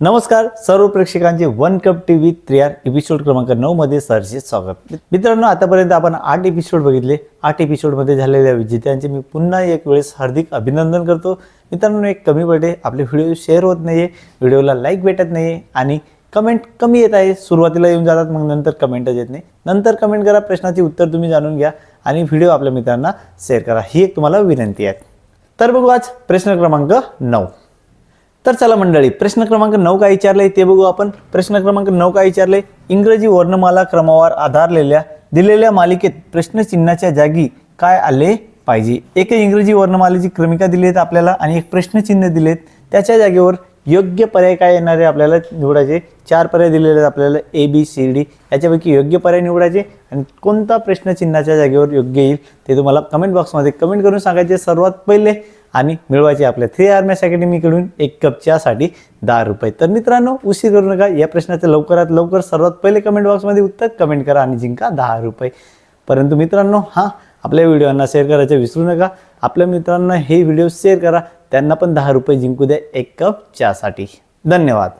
नमस्कार सर्व प्रेक्षकांचे वन कप टी व्ही त्रियार एपिसोड क्रमांक नऊमध्ये सरचे स्वागत. मित्रांनो आतापर्यंत आपण आठ एपिसोड बघितले. आठ एपिसोडमध्ये झालेल्या विजेत्यांचे मी पुन्हा एक वेळेस हार्दिक अभिनंदन करतो. मित्रांनो एक कमी पडे आपले व्हिडिओ शेअर होत नाही आहे व्हिडिओला लाईक भेटत नाही आहे आणि कमेंट कमी येत आहे. सुरुवातीला येऊन जातात मग नंतर कमेंटच येत नाही. नंतर कमेंट करा प्रश्नाचे उत्तर तुम्ही जाणून घ्या आणि व्हिडिओ आपल्या मित्रांना शेअर करा. ही एक तुम्हाला विनंती आहे. तर बघू आज प्रश्न क्रमांक नऊ. तर चला मंडळी प्रश्न क्रमांक नऊ काय विचारलंय ते बघू आपण. प्रश्न क्रमांक नऊ काय विचारले इंग्रजी वर्णमाला क्रमावर आधारलेल्या दिलेल्या मालिकेत प्रश्नचिन्हाच्या जागी काय आले पाहिजे? एक इंग्रजी वर्णमालेची क्रमिका दिली आहेत आपल्याला आणि एक प्रश्नचिन्ह दिलेत. त्याच्या जागेवर योग्य पर्याय काय येणार आहे आपल्याला निवडायचे? चार पर्याय दिलेले आहेत आपल्याला ए बी सी डी याच्यापैकी योग्य पर्याय निवडायचे आणि कोणता प्रश्नचिन्हाच्या जागेवर योग्य येईल ते तुम्हाला कमेंट बॉक्समध्ये कमेंट करून सांगायचे. सर्वात पहिले आणि मिळवायचे आपल्या थ्री आर्मॅस अकॅडमीकडून एक कप चहासाठी दहा रुपये. तर मित्रांनो उशीर करू नका. या प्रश्नाचं लवकरात लवकर सर्वात पहिले कमेंट बॉक्समध्ये उत्तर कमेंट करा आणि जिंका दहा रुपये. परंतु मित्रांनो हां आपल्या व्हिडिओंना शेअर करायचं विसरू नका. आपल्या मित्रांना हे व्हिडिओ शेअर करा. त्यांना पण दहा रुपये जिंकू द्या एक कप चहासाठी. धन्यवाद.